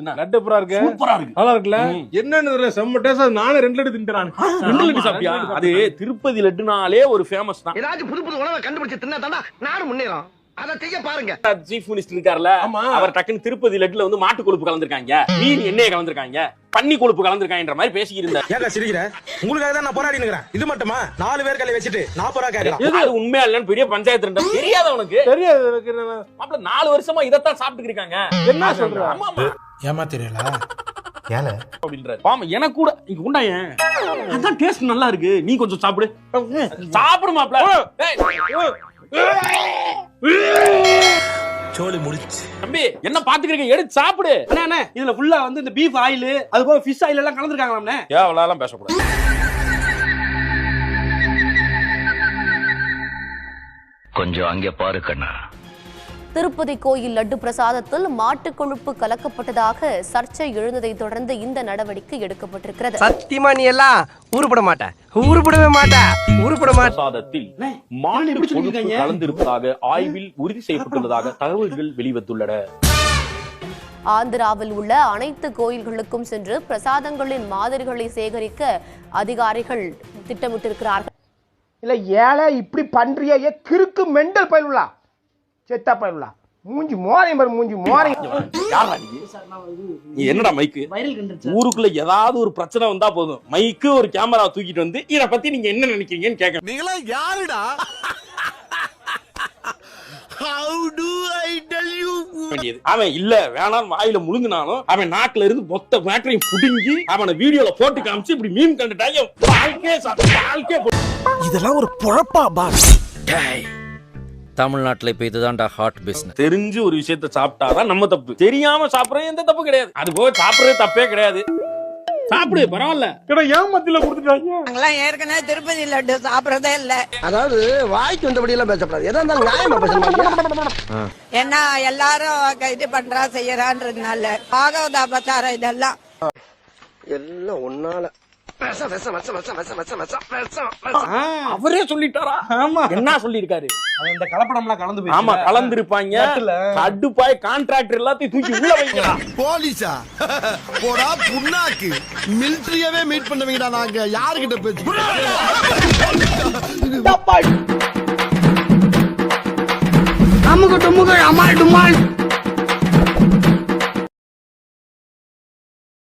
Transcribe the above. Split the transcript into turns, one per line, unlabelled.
என்ன?
லட்டு எப்பரா இருக்கு?
சூப்பரா இருக்கு.
நல்லா இருக்குல்ல?
ம்.
என்னன்னு செம்ம டேஸ்ட் நானே ரெண்டு லட்டு தின்றான்
ரெண்டு லட்டு சாப்பிட்டியா? அது திருப்பதி லட்டுனாலே ஒரு ஃபேமஸ் தான்.
ஏதாச்சும் புது புது உணவை கண்டுபிடிச்சு தின்னா தாண்டா நாடு முன்னேறும். அதை செய்ய பாருங்க.
சீஃப் மினிஸ்டர் இருக்கார்ல. அவர் டக்குன்னு திருப்பதி லட்டுல வந்து மாட்டு கொழுப்பு கலந்துருக்காங்க. மீன் எண்ணெயை கலந்துருக்காங்க. பன்னி கொழுப்பு கலந்துருக்காங்கன்ற மாதிரி பேசிக்கிட்டு இருந்தார்.
ஏங்க சிரிக்கிற? உங்களுக்காக தான் நான் போராடி நிக்கிறேன் இது மட்டுமா? நாலு பேர் கையில வச்சுட்டு நாற்பது ரூபா கேட்கலாம்
அது உண்மையா இல்லன்னு பெரிய பஞ்சாயத்து ரெண்டா தெரியாத உனக்கு?
தெரியாது
நாலு வருஷமா இதைத்தான் சாப்பிட்டு இருக்காங்க.
என்ன சொல்ற?
ஆமா. ஆமா
ஏமா தெரியல
அப்படின்றாரு. ஆமா எனக்கு கூட இங்க உண்டாயன் அதான் டேஸ்ட் நல்லா இருக்கு. நீ கொஞ்சம் சாப்பிடு. சாப்பிடு மாப்ள
சோலி முடிச்சு
தம்பி என்ன பாத்துக்கிறீங்க எடுத்து சாப்பிடு.
அண்ணா அண்ணா இதுல ஃபுல்லா வந்து இந்த பீஃப் ஆயில் அது போக ஃபிஷ் ஆயில் எல்லாம் கலந்துருக்காங்களாம்ண்ணே
ஏவலாம் பேசக்கூடாது?
கொஞ்சம் அங்கே பாரு கண்ணா.
திருப்பதி கோயில் லட்டு பிரசாதத்தில் மாட்டுக் கொழுப்பு கலக்கப்பட்டதாக சர்ச்சை எழுந்ததை தொடர்ந்து இந்த நடவடிக்கை எடுக்கப்பட்டிருக்கிறது.
சத்தியமா நீ எல்லாம் உருப்பட மாட்ட. உருப்படவே மாட்ட. உருப்பட மாட்ட.
பிரசாதத்தில் மாட்டு கொழுப்பு? கலந்திருப்பதாக ஆய்வில் உறுதி செய்யப்பட்டுள்ளதாக தகவல்கள் வெளிவந்துள்ளன.
ஆந்திராவில் உள்ள அனைத்து கோயில்களுக்கும் சென்று பிரசாதங்களின் மாதிரிகளை சேகரிக்க அதிகாரிகள் திட்டமிட்டிருக்கிறார்கள்.
இல்ல ஏழை இப்படி பண்றியா கிறுக்கு மெண்டல் பயிலுலா செத்தா பயிலுலா மூஞ்சி மோரையும் பாரு மூஞ்சி மோரையும்.
யாரா நீ? நீ என்னடா மைக்கு ஊருக்குள்ள ஏதாவது ஒரு பிரச்சனை வந்தா போதும். மைக்கு ஒரு கேமரா தூக்கிட்டு வந்து இத பத்தி நீங்க என்ன நினைக்கிறீங்கன்னு கேட்க
நீங்களா யாருடா? How do I tell you
வேண்டியது. அவன் இல்ல வேணாம் வாயில முழுங்கினாலும் அவன் நாக்குல இருந்து மொத்த மேட்டரையும் புடுங்கி அவனை வீடியோல போட்டு காமிச்சு இப்படி மீன் கண்டுட்டாங்க வாழ்க்கையே சா- வாழ்க்கையே
இதெல்லாம் ஒரு பொழப்பா பாஸ்
தமிழ்நாட்டுல இப்ப இதுதான்டா ஹாட் பிசினஸ்
தெரிஞ்சு ஒரு விஷயத்த சாப்பிட்டாதான் நம்ம தப்பு. தெரியாம சாப்பிடுறது எந்த தப்பு கிடையாது. அது போக சாப்பிடுறது தப்பே கிடையாது. சாப்பிடு பரவாயில்ல.
கிட்ட ஏமாத்தில கொடுத்துட்டாங்க?
நாங்கெல்லாம் ஏற்கனவே திருப்பதி லட்டு சாப்பிடறதே இல்ல.
அதாவது வாய்க்கு வந்தபடி எல்லாம் பேசப்படாது எதா இருந்தாலும் நியாயமா பேசணும்
ஏன்னா எல்லாரும் இது பண்றா செய்யறான்றதுனால. பாகவதா பச்சாரம் இதெல்லாம்.
எல்லாம் ஒன்னால
அவரே சொல்லிட்டாரா?
ஆமா.
என்ன
சொல்லிருக்காரு இந்த கலப்படம்லாம் கலந்து போய்
ஆமா கலந்துருப்பாங்க. கடுப்பாய் கான்ட்ராக்டர் எல்லாத்தையும் தூக்கி உள்ள வைக்கலாம்
போலீஸா? போடா புண்ணாக்கு. மிலிட்டரியவே மீட் பண்ணவங்கடா நாங்க. யாருகிட்ட பேச்சு
அம்முக்கு டும்முக்கு அம்மாள் டும்மாள்